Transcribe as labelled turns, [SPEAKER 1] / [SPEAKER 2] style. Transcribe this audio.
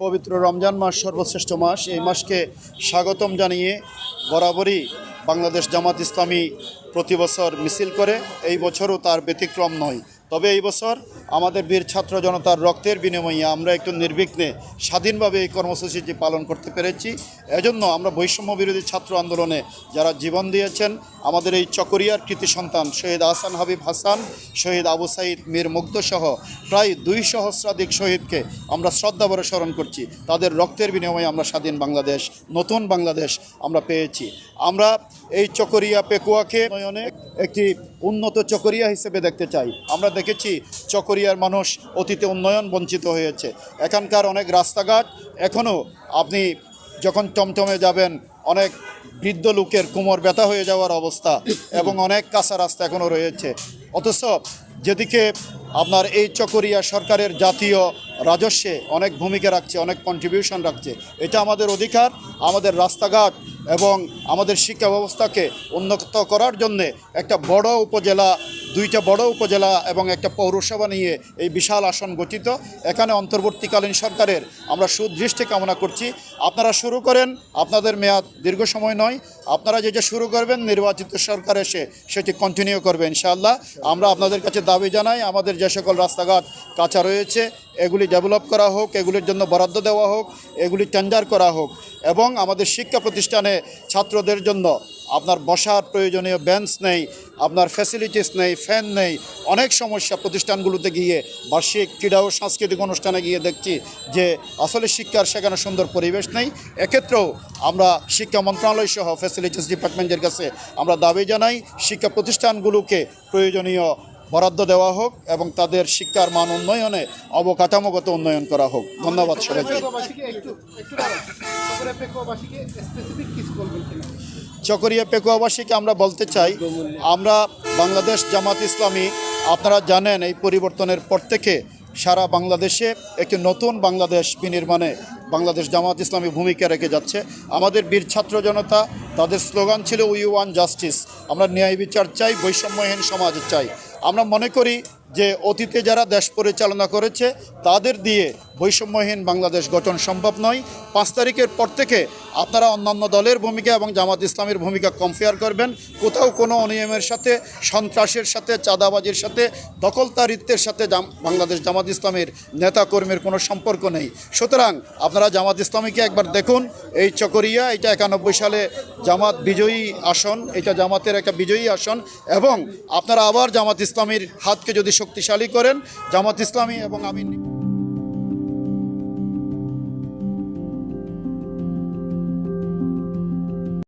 [SPEAKER 1] পবিত্র রমজান মাস সর্বশ্রেষ্ঠ মাস। এই মাসকে স্বাগতম জানিয়ে বরাবরই বাংলাদেশ জামাত ইসলামী প্রতি বছর মিছিল করে। এই বছরও তার ব্যতিক্রম নয়। তবে এই বছর আমাদের বীর ছাত্র জনতার রক্তের বিনিময়ে আমরা একটু নির্বিঘ্নে স্বাধীনভাবে এই কর্মসূচিটি পালন করতে পেরেছি। এজন্য আমরা বৈষম্য বিরোধী ছাত্র আন্দোলনে যারা জীবন দিয়েছেন, আমাদের এই চকরিয়ার কৃতি সন্তান শহীদ আহসান হাবিব হাসান, শহীদ আবু সাইদ মীর মুগ্ধ সহ প্রায় দুই সহস্রাধিক শহীদকে আমরা শ্রদ্ধাভরে স্মরণ করছি। তাদের রক্তের বিনিময়ে আমরা স্বাধীন বাংলাদেশ, নতুন বাংলাদেশ আমরা পেয়েছি। আমরা এই চকরিয়া পেকুয়াকে উন্নয়নে একটি উন্নত চকরিয়া হিসেবে দেখতে চাই। আমরা দেখেছি চকরিয়ার মানুষ অতীতে উন্নয়ন বঞ্চিত হয়েছে। এখানকার অনেক রাস্তাঘাট এখনও আপনি যখন টমটমে যাবেন, অনেক বৃদ্ধ লোকের কোমর ব্যথা হয়ে যাওয়ার অবস্থা এবং অনেক কাঁচা রাস্তা এখনও রয়েছে। অথচ যেদিকে আপনার এই চকরিয়া সরকারের জাতীয় রাজস্বে অনেক ভূমিকা রাখছে, অনেক কন্ট্রিবিউশন রাখছে। এটা আমাদের অধিকার, আমাদের রাস্তাঘাট এবং আমাদের শিক্ষা ব্যবস্থাকে উন্নত করার জন্যে একটা বড় উপজেলা দুইটা বড় উপজেলা এবং একটা পৌরসভা নিয়ে এই বিশাল আসন গঠিত। এখানে অন্তর্বর্তীকালীন সরকারের আমরা সুদৃষ্টি কামনা করছি। আপনারা শুরু করেন, আপনাদের মেয়াদ দীর্ঘ সময় নয়। আপনারা যেটা শুরু করবেন, নির্বাচিত সরকার এসে সেটি কন্টিনিউ করবে ইনশাআল্লাহ। আমরা আপনাদের কাছে দাবি জানাই, আমাদের যে সকল রাস্তাঘাট কাঁচা রয়েছে, এগুলি ডেভেলপ করা হোক, এগুলির জন্য বরাদ্দ দেওয়া হোক, এগুলি টেন্ডার করা হোক এবং আমাদের শিক্ষা প্রতিষ্ঠানে ছাত্রদের জন্য আপনার বসার প্রয়োজনীয় বেঞ্চ নেই, আপনার ফ্যাসিলিটিস নেই ফ্যান নেই, অনেক সমস্যা প্রতিষ্ঠানগুলোতে গিয়ে, বার্ষিক ক্রীড়া ও সাংস্কৃতিক অনুষ্ঠানে গিয়ে দেখছি যে আসলে শিক্ষার সেখানে সুন্দর পরিবেশ নেই। এক্ষেত্রেও আমরা শিক্ষা মন্ত্রণালয় সহ ফ্যাসিলিটিস ডিপার্টমেন্টের কাছে আমরা দাবি জানাই, শিক্ষা প্রতিষ্ঠানগুলোকে প্রয়োজনীয় বরাদ্দ দেওয়া হোক এবং তাদের শিক্ষার মান উন্নয়নে অবকাঠামোগত উন্নয়ন করা হোক। ধন্যবাদ সবাইকে। চকরিয়া পেকুয়াবাসীকে আমরা বলতে চাই আমরা বাংলাদেশ জামাত ইসলামী আপনারা জানেন এই পরিবর্তনের পর থেকে সারা বাংলাদেশে একটি নতুন বাংলাদেশ বিনির্মাণে বাংলাদেশ জামাত ইসলামী ভূমিকা রেখে যাচ্ছে। আমাদের বীর ছাত্র জনতা তাদের স্লোগান ছিল উই ওয়ান জাস্টিস আমরা ন্যায় বিচার চাই বৈষম্যহীন সমাজ চাই। আমরা মনে করি যে অতীতে যারা দেশ পরিচালনা করেছে, তাদের দিয়ে বৈষম্যহীন বাংলাদেশ গঠন সম্ভব নয়। পাঁচ তারিখের পর থেকে আপনারা অন্যান্য দলের ভূমিকা এবং জামাত ইসলামের ভূমিকা কম্পেয়ার করবেন। কোথাও কোনো অনিয়মের সাথে, সন্ত্রাসের সাথে, চাঁদাবাজির সাথে, দখলদারিত্বের সাথে বাংলাদেশ জামাত ইসলামের নেতাকর্মীর কোনো সম্পর্ক নেই। সুতরাং আপনারা জামাত ইসলামীকে একবার দেখুন। এই চকরিয়া, এটা একানব্বই সালে জামাত বিজয়ী আসন, এটা জামাতের একটা বিজয়ী আসন এবং আপনারা আবার জামাত ইসলামীর হাতকে যদি শক্তিশালী করেন জামাত ইসলামী এবং আমি